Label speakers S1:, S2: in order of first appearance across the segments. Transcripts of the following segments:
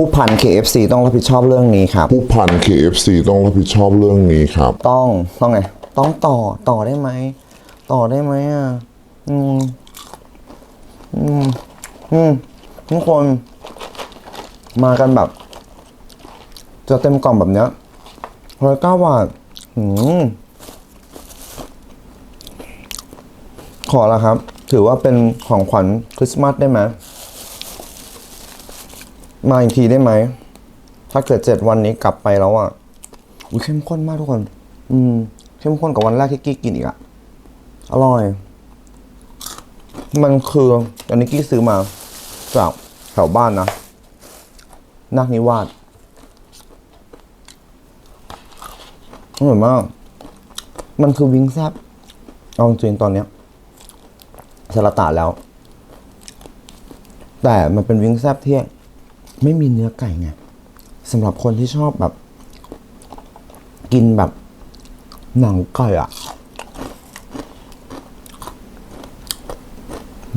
S1: ผู้พัน KFC ต้องรับผิดชอบเรื่องนี้ครับ
S2: ผู้พัน KFC ต้องรับผิดชอบเรื่องนี้ครับ
S1: ต้องต้องไงต้องต่อต่อได้ไหม ต่อได้ไหมอะอืมอืมอืมทุกคน มากันแบบ จะเต็มกล่องแบบเนี้ยร้อยเก้าบาทอืมขอละครับ ถือว่าเป็นของขวัญคริสต์มาสได้ไหม มาอีกทีได้ไหม ถ้าเกิดเจ็ดวันนี้กลับไปแล้วอะอุ้ยเข้มข้นมากทุกคน อืม เข้มข้นกว่าวันแรกที่กี้กินอีกอะอร่อย มันคืออันนี้กี้ซื้อมาจากแถวบ้านนะนาคนิวาสอร่อยมาก มันคือวิงแซบเอาจริงตอนเนี้ยสลัดตาแล้ว แต่มันเป็นวิงแซบที่ ไม่มีเนื้อไก่ไงสำหรับคนที่ชอบแบบ กินแบบหนังไก่อะ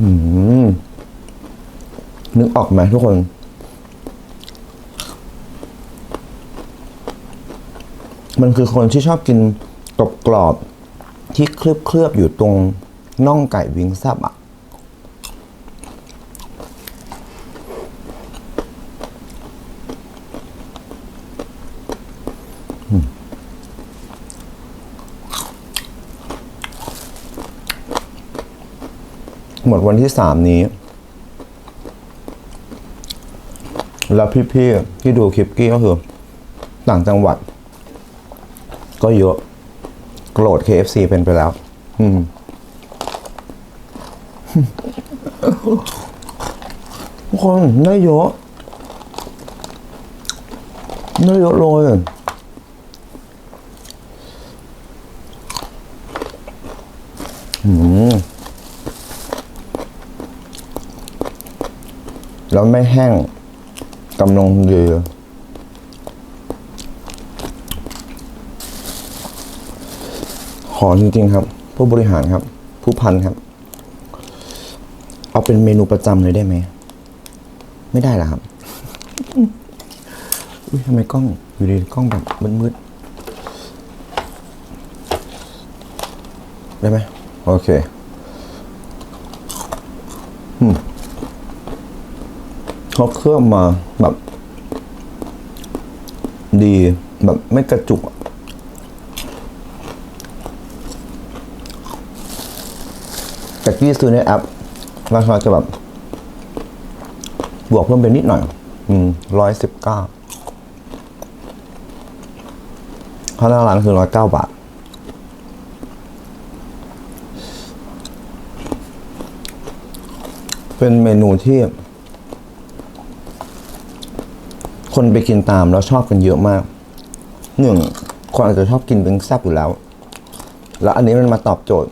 S1: อืมนึกออกไหมทุกคน มันคือคนที่ชอบกินกรอบๆที่เคลือบเคลือบๆอยู่ตรงน่องไก่วิงแซบอะ หมดวันที่สามนี้ แล้วพี่ๆที่ดูคลิปกี้ก็คือ ต่างจังหวัด ก็เยอะโกรธ KFC เป็นไปแล้ว อืมทุกคนได้เยอะได้เยอะเลยอืม แล้วไม่แห้งกำลังดีขอจริงๆครับ ผู้บริหารครับ ผู้พันครับ เอาเป็นเมนูประจำเลยได้ไหม ไม่ได้หรอครับอุ้ยทำไมกล้อง อยู่ดีกล้องแบบมืดๆได้ไหมโอเค เขาเคลือบมาแบบ ดีแบบไม่กระจุกอะแต่กี้ซื้อในแอปราคาจะแบบ บวกเพิ่มไปนิดหน่อย อืมร้อยสิบเก้าถ้างหน้าร้านคือร้อยเก้าบาท เป็นเมนูที่ คนไปกินตามแล้วชอบกันเยอะมากหนึ่งคนอาจจะชอบกินวิงแซบอยู่แล้ว แล้วอันนี้มันมาตอบโจทย์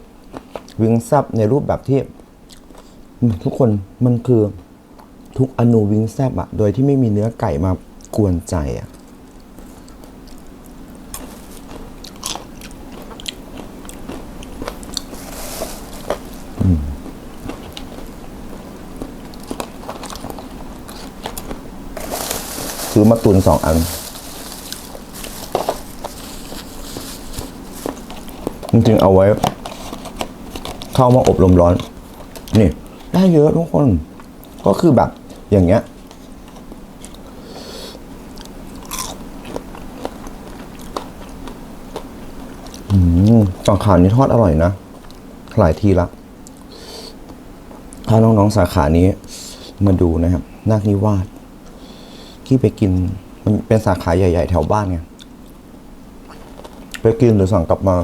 S1: วิงแซบในรูปแบบที่ ทุกคนมันคือทุกอนูวิงแซบอะโดยที่ไม่มีเนื้อไก่มากวนใจอะ มาตุนสองอัน จริงๆเอาไว้ เข้ามาอบลมร้อน นี่ ได้เยอะทุกคน ก็คือแบบอย่างเงี้ย อืมฝั่งขานี้ทอดอร่อยนะ หลายทีละ ถ้าน้องๆสาขานี้มาดูนะครับ นาคนิวาส ที่ไปกิน มันเป็นสาขาใหญ่ ๆ แถวบ้านไงไปกินหรือสั่งกลับมา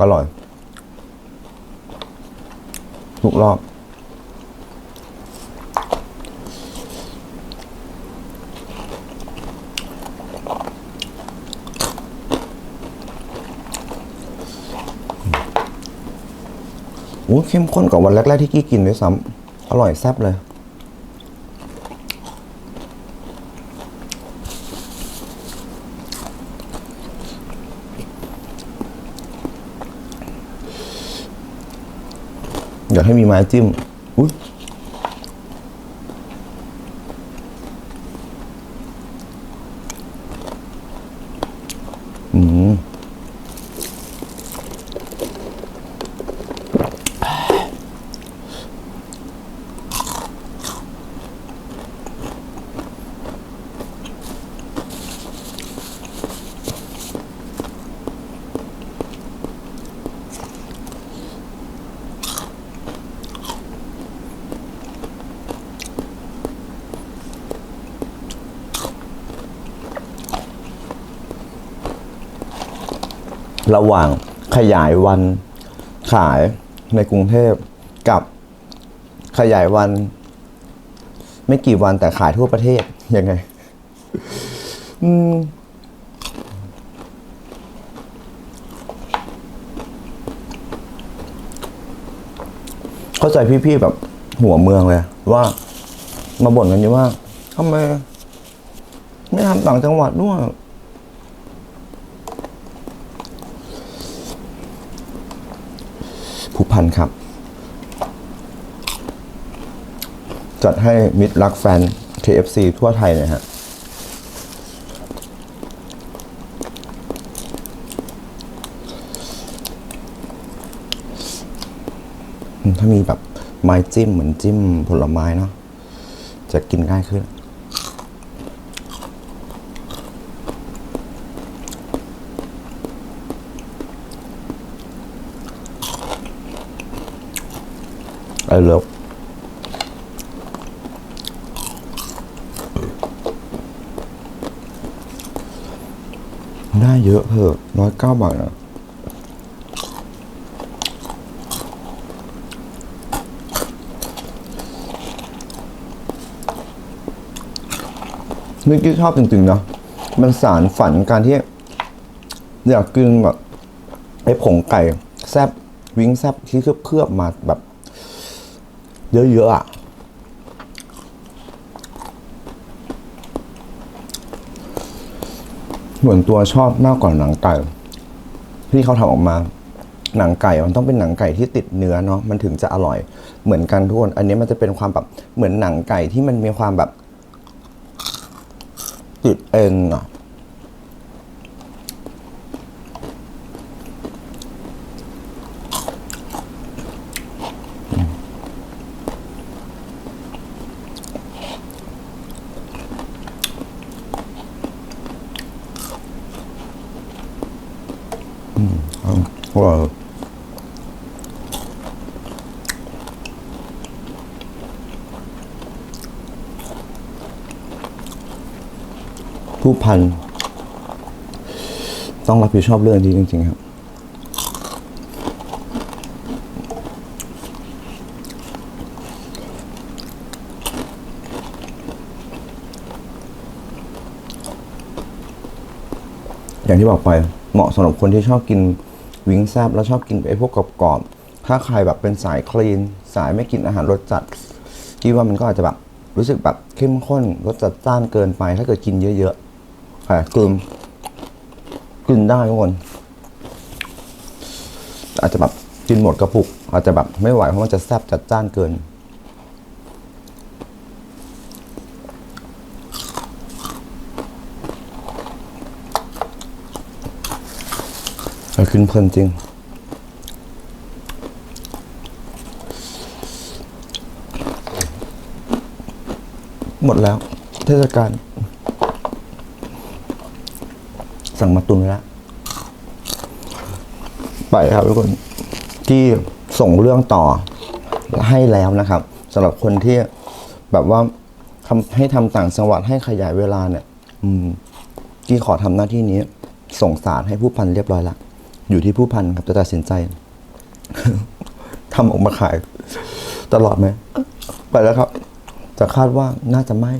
S1: อร่อยทุกรอบโอ้เข้มข้นกว่าวันแรก ๆ ที่กี้กินด้วยซ้ำอร่อยแซ่บเลย อยากให้มีไม้จิ้มอุ้ย ระหว่างขยายวันขายในกรุงเทพกับขยายวัน ไม่กี่วันแต่ขายทั่วประเทศยังไงอืมเข้าใจพี่ๆแบบหัวเมืองเลย ว่ามาบ่นกันอยู่ว่าทำไมไม่ทำต่างจังหวัดด้วย ผู้พันครับ จัดให้มิตรรักแฟน KFC ทั่วไทยเลยฮะถ้ามีแบบไม้จิ้มเหมือนจิ้มผลไม้เนาะจะกินง่ายขึ้น ไอเลิฟได้เยอะเถอะร้อยเก้าบาทนะนี่กี้ชอบจริงๆเนาะมันสารฝันการที่ อยากกินแบบไอ้ผงไก่ แซบวิ้งแซบที่เคลือบๆมาแบบ เยอะๆอะเหมือนตัวชอบมากกว่าหนังไก่ที่เขาทำออกมา หนังไก่มันต้องเป็นหนังไก่ที่ติดเนื้อเนาะมันถึงจะอร่อยเหมือนกันทุกคนอันนี้มันจะเป็นความแบบเหมือนหนังไก่ที่มันมีความแบบติดเอ็นอะ อืม อืมอร่อยผู้พัน ต้องรับผิดชอบเรื่องนี้จริง ๆ ครับ อย่างที่บอกไปเหมาะสำหรับคนที่ชอบกิน วิงแซบแล้วชอบกินไอ้พวกกรอบๆถ้าใครแบบเป็นสายคลีน สายไม่กินอาหารรสจัดคิดว่ามันก็อาจจะแบบรู้สึกแบบเข้มข้นรสจัดจ้านเกินไป ถ้าเกิดกินเยอะๆค่ะกลืนกลืนได้ทุกคน อาจจะแบบกินหมดกระปุก อาจจะแบบไม่ไหวเพราะมันจะแซบจัดจ้านเกิน เอาขึ้นเพลินจริง หมดแล้ว เทศกาลสั่งมาตุนแล้ว ไปครับทุกคนที่ส่งเรื่องต่อให้แล้วนะครับสำหรับคนที่แบบว่าทำให้ทำต่างจังหวัดให้ขยายเวลาเนี่ย อืมกี้ขอทำหน้าที่นี้ ส่งสารให้ผู้พันเรียบร้อยละ อยู่ที่ผู้พันครับจะตัดสินใจทำออกมาขาย ตลอดไหมไปแล้วครับ จะคาดว่าน่าจะไม่